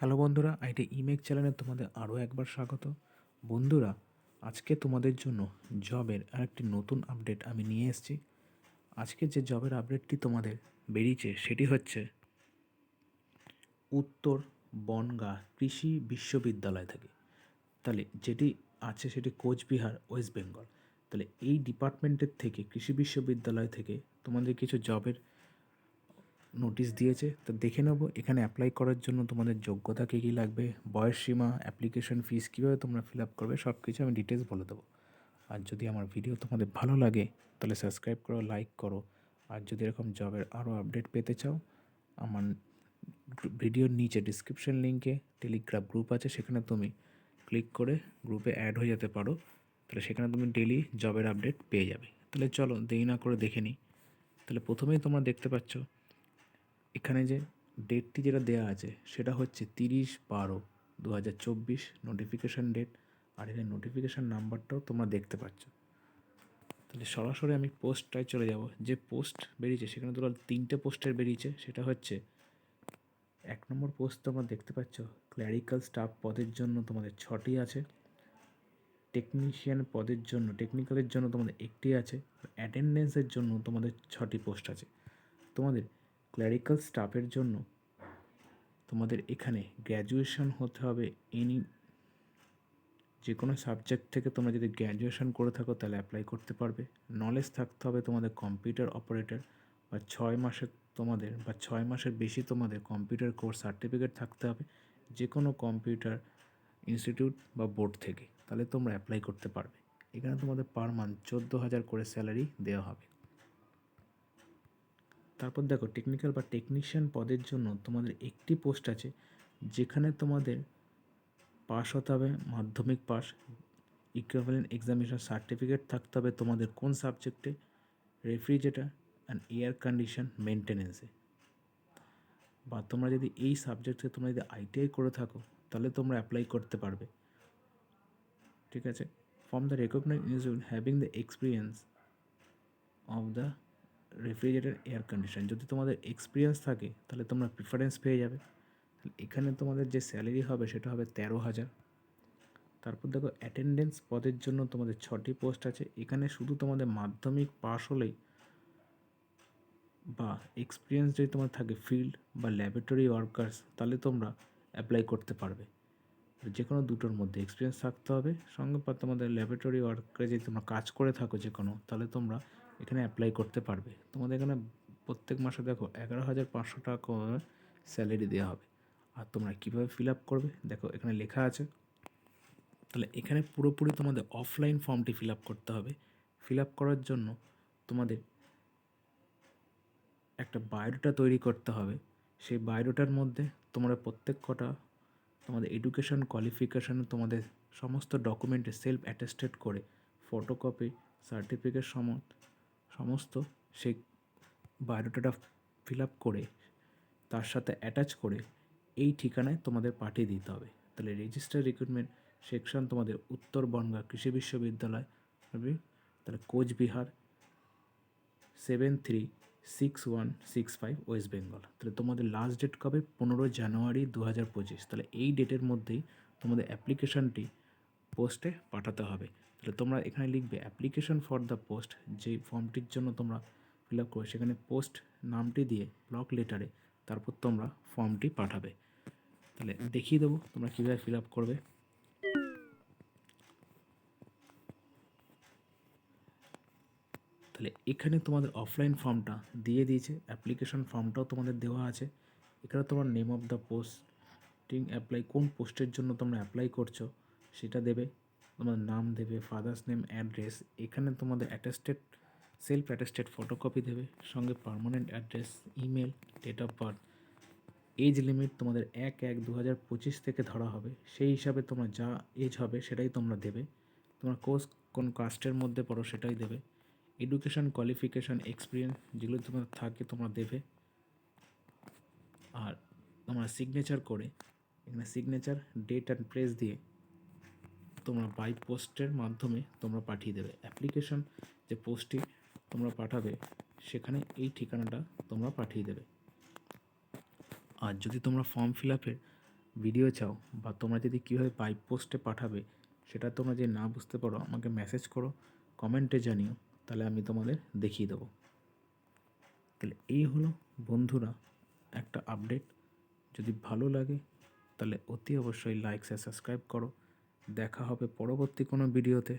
Hello বন্ধুরা IT ইমেক চ্যানেলে তোমাদের আরও একবার স্বাগত। বন্ধুরা, আজকে তোমাদের জন্য জবের আরেকটি নতুন আপডেট আমি নিয়ে এসেছি। আজকে যে জবের আপডেটটি তোমাদের বেরিয়েছে সেটি হচ্ছে উত্তর বনগাঁ কৃষি বিশ্ববিদ্যালয় থেকে। তাহলে যেটি আছে সেটি কোচবিহার, ওয়েস্ট বেঙ্গল। তাহলে এই ডিপার্টমেন্টের থেকে, কৃষি বিশ্ববিদ্যালয় থেকে তোমাদের কিছু জবের নোটিশ দিয়েছে। তো দেখে নেব, এখানে অ্যাপ্লাই করার জন্য তোমাদের যোগ্যতা কী কী লাগবে, বয়স সীমা অ্যাপ্লিকেশন ফিস কীভাবে তোমরা ফিল আপ করবে সব কিছু আমি ডিটেলস বলে দেবো। আর যদি আমার ভিডিও তোমাদের ভালো লাগে, তাহলে সাবস্ক্রাইব করো লাইক করো। আর যদি এরকম জবের আরও আপডেট পেতে চাও, আমার ভিডিওর নিচে ডিসক্রিপশন লিঙ্কে টেলিগ্রাম গ্রুপ আছে, সেখানে তুমি ক্লিক করে গ্রুপে অ্যাড হয়ে যেতে পারো। তাহলে সেখানে তুমি ডেলি জবের আপডেট পেয়ে যাবে। তাহলে চলো দেরি না করে দেখে নিই। তাহলে প্রথমেই তোমরা দেখতে পাচ্ছ এখানে যে ডেটটি যেটা দেওয়া আছে, সেটা হচ্ছে তিরিশ বারো দু হাজার চব্বিশ নোটিফিকেশান ডেট আর এখানে নোটিফিকেশান নাম্বারটাও তোমরা দেখতে পাচ্ছ। তাহলে সরাসরি আমি পোস্টটায় চলে যাব। যে পোস্ট বেরিয়েছে, সেখানে তোমরা তিনটে পোস্টের বেরিয়েছে, সেটা হচ্ছে এক নম্বর পোস্ট তোমরা দেখতে পাচ্ছ ক্ল্যারিক্যাল স্টাফ পদের জন্য তোমাদের ছটি আছে টেকনিশিয়ান পদের জন্য টেকনিক্যালের জন্য তোমাদের একটি আছে অ্যাটেন্ডেন্সের জন্য তোমাদের ছটি পোস্ট আছে। তোমাদের ক্ল্যারিক্যাল স্টাফের জন্য তোমাদের এখানে গ্র্যাজুয়েশন হতে হবে এনি যে কোনো সাবজেক্ট থেকে তোমরা যদি গ্র্যাজুয়েশন করে থাকো তাহলে অ্যাপ্লাই করতে পারবে। নলেজ থাকতে হবে তোমাদের কম্পিউটার অপারেটর বা ছয় মাসের তোমাদের বা ছয় মাসের বেশি তোমাদের কম্পিউটার কোর্স সার্টিফিকেট থাকতে হবে যে কোনো কম্পিউটার ইনস্টিটিউট বা বোর্ড থেকে। তাহলে তোমরা অ্যাপ্লাই করতে পারবে। এখানে তোমাদের পার মান্থ চোদ্দ হাজার করে স্যালারি দেওয়া হবে। তারপর দেখো টেকনিক্যাল বা টেকনিশিয়ান পদের জন্য তোমাদের একটি পোস্ট আছে, যেখানে তোমাদের পাস হতে হবে, মাধ্যমিক পাস ইকুইভ্যালেন্ট এক্সামিনেশন সার্টিফিকেট থাকতে হবে তোমাদের কোন সাবজেক্টে রেফ্রিজারেটর অ্যান্ড এয়ার কন্ডিশন মেনটেনেন্সে বা তোমরা যদি এই সাবজেক্টে তোমরা যদি আইটিআই করে থাকো, তাহলে তোমরা অ্যাপ্লাই করতে পারবে। ঠিক আছে? From the recognise institute having the experience of the refrigerator air condition যদি তোমাদের এক্সপিরিয়েন্স থাকে, তাহলে তোমরা প্রিফারেন্স পেয়ে যাবে। এখানে তোমাদের যে স্যালারি হবে, সেটা হবে তেরো হাজার। তারপর দেখো অ্যাটেন্ডেন্স পদের জন্য তোমাদের ছটি পোস্ট আছে। এখানে শুধু তোমাদের মাধ্যমিক পাস হলেই বা এক্সপিরিয়েন্স যদি তোমার থাকে ফিল্ড বা ল্যাবরেটরি ওয়ার্কার্স তাহলে তোমরা অ্যাপ্লাই করতে পারবে। যে কোনো দুটোর মধ্যে এক্সপিরিয়েন্স থাকতে হবে। সঙ্গে পর তোমাদের ল্যাবরেটরি ওয়ার্কারে যদি তোমরা কাজ করে থাকো যে কোনো তাহলে তোমরা এখানে অ্যাপ্লাই করতে পারবে। তোমাদের এখানে প্রত্যেক মাসে দেখো এগারো হাজার পাঁচশো টাকা স্যালারি দেওয়া হবে। আর তোমরা কীভাবে ফিল আপ করবে? দেখো এখানে লেখা আছে। তাহলে এখানে পুরোপুরি তোমাদের অফলাইন ফর্মটি ফিল আপ করতে হবে। ফিল আপ করার জন্য তোমাদের একটা বায়োডাটা তৈরি করতে হবে। সেই বায়োডাটার মধ্যে তোমরা প্রত্যেক কটা তোমাদের এডুকেশন কোয়ালিফিকেশান তোমাদের সমস্ত ডকুমেন্টে সেলফ অ্যাটেস্টেড করে ফটোকপি সার্টিফিকেট সম সমস্ত সেই বায়োডাটাটা ফিল আপ করে তার সাথে অ্যাটাচ করে এই ঠিকানায় তোমাদের পাঠিয়ে দিতে হবে। তাহলে রেজিস্টার রিক্রুটমেন্ট সেকশন তোমাদের উত্তর বনগা কৃষি বিশ্ববিদ্যালয় তাহলে Coochbehar seven three six one six five West Bengal তাহলে তোমাদের লাস্ট ডেট কবে? পনেরো জানুয়ারি দু হাজার পঁচিশ। তাহলে এই ডেটের মধ্যেই তোমাদের অ্যাপ্লিকেশানটি পোস্টে পাঠাতে হবে। তাহলে তোমরা এখানে লিখবে অ্যাপ্লিকেশন ফর দ্য পোস্ট যেই ফর্মটির জন্য তোমরা ফিল আপ করবে, সেখানে পোস্ট নামটি দিয়ে ব্লক লেটারে তারপর তোমরা ফর্মটি পাঠাবে। তাহলে দেখিয়ে দেবো তোমরা কীভাবে ফিল আপ করবে। তাহলে এখানে তোমাদের অফলাইন ফর্মটা দিয়ে দিয়েছে অ্যাপ্লিকেশন ফর্মটাও তোমাদের দেওয়া আছে। এখানে তোমার name of the posting apply কোন পোস্টের জন্য তোমরা অ্যাপ্লাই করছ সেটা দেবে তোমাদের নাম দেবে ফাদার্স নেম অ্যাড্রেস এখানে তোমাদের অ্যাটেস্টেড সেলফ অ্যাটেস্টেড ফটোকপি দেবে, সঙ্গে permanent address email date of birth age limit তোমাদের এক এক দু হাজার পঁচিশ থেকে ধরা হবে। সেই হিসাবে তোমরা যা এজ হবে সেটাই তোমরা দেবে। তোমরা কোর্স কোন কাস্টের মধ্যে পড়ো সেটাই দেবে। এডুকেশান কোয়ালিফিকেশান এক্সপিরিয়েন্স যেগুলো তোমার থাকে, তোমরা দেবে। আর তোমরা সিগনেচার করে, এখানে সিগনেচার ডেট অ্যান্ড প্রেস দিয়ে তোমরা বাই পোস্টের মাধ্যমে তোমরা পাঠিয়ে দেবে। অ্যাপ্লিকেশন যে পোস্টটি তোমরা পাঠাবে, সেখানে এই ঠিকানাটা তোমরা পাঠিয়ে দেবে। আর যদি তোমরা ফর্ম ফিল আপের ভিডিও চাও, বা তোমরা যদি কীভাবে পাইপ পোস্টে পাঠাবে, সেটা তোমরা যদি না বুঝতে পারো, আমাকে মেসেজ করো কমেন্টে জানিও। তাহলে আমি তোমাদের দেখিয়ে দেবো। তাহলে এই হলো বন্ধুরা একটা আপডেট। যদি ভালো লাগে, তাহলে অতি অবশ্যই লাইক শেয়ার সাবস্ক্রাইব করো। দেখা হবে পরবর্তী কোনো ভিডিওতে।